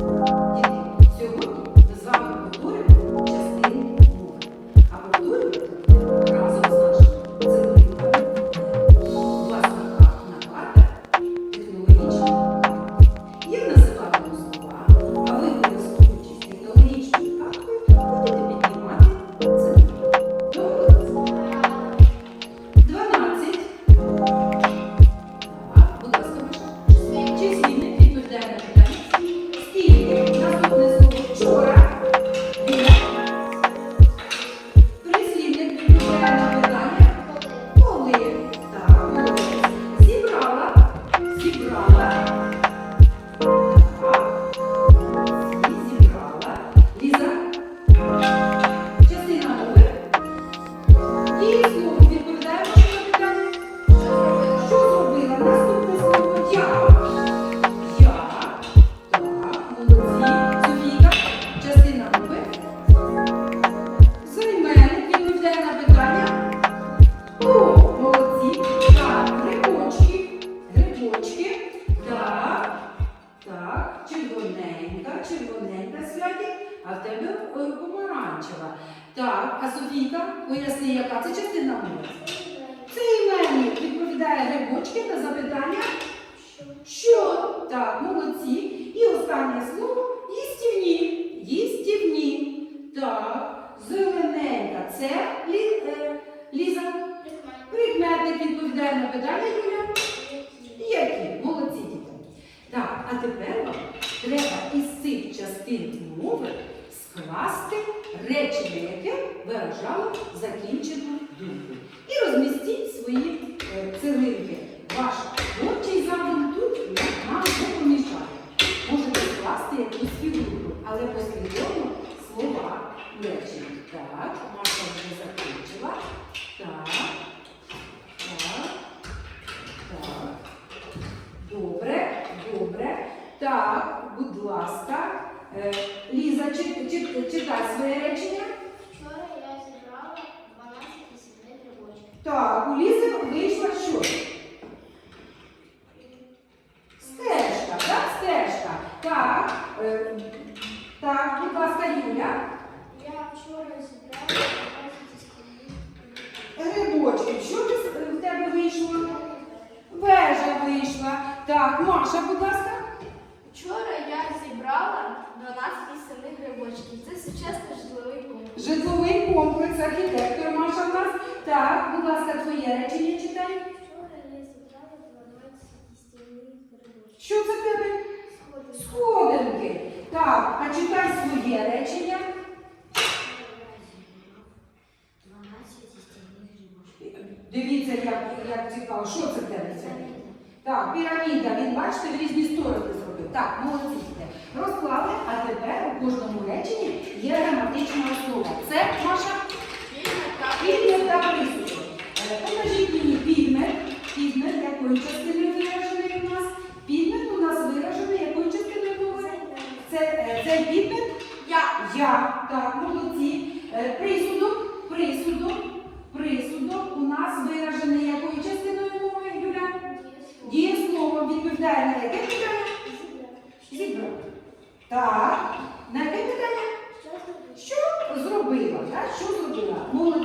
Діти, сьогодні помаранчева. Так, а Софійка, поясни, яка це частина мови? Це іменник відповідає грибочки на запитання. Що? Так, молодці. І останнє слово їстівні. Їстівні. Так, зелененька. Це лі, е, Ліза. Прикметник відповідає на питання Юля. Які? Молодці діти. Так, а тепер вам треба із цих частин мови скласти речення, яке виражало закінчену думку. І розмістіть свої е, цеглинки. Ваш творчий задум тут нам не помішає. Можете скласти якусь фігуру, але послідовно слова речення. Так, Маша вже закінчила. Так. Так. Так. Добре, добре. Так, будь ласка. Е, чи- чи- читай своє речення. Вчора я зібрала 12 сімей грибочків. Так, у Лізи вийшла що? Стежка, так, стежка. Так, е, так, будь ласка, Юля. Я вчора зібрала 12 сімей Грибочки, що ти с- в тебе вийшло? Вежа вийшла. Так, Маша, будь ласка. Вчора я зібрала 12 Це сучасний житловий комплекс. Житловий комплекс, архітектор Маша в нас. Так, будь ласка, твоє речення читай. Вчора я зібрала 12 сімей грибочків. Що це в тебе? Сходинки. Так, а читай своє речення. 12 сімей грибочків. Дивіться, як, як цікаво, що це в тебе це? Так, піраміда, він бачите, в різні сторони зробив. Так, молодці. Розклали, а тепер у є граматична основа. Це Маша підмет та присудок. Е, Покажіть мені підмет. Підмет якою частиною виражений у нас? Підмет у нас виражений якою частиною мови? Це, е, підмет Я. я. Так, молодці. Е, Присудок, присудок, присудок у нас виражений якою частиною мови, Юля? Дієслово відповідає на яке питання? Зібрав. Так. На яке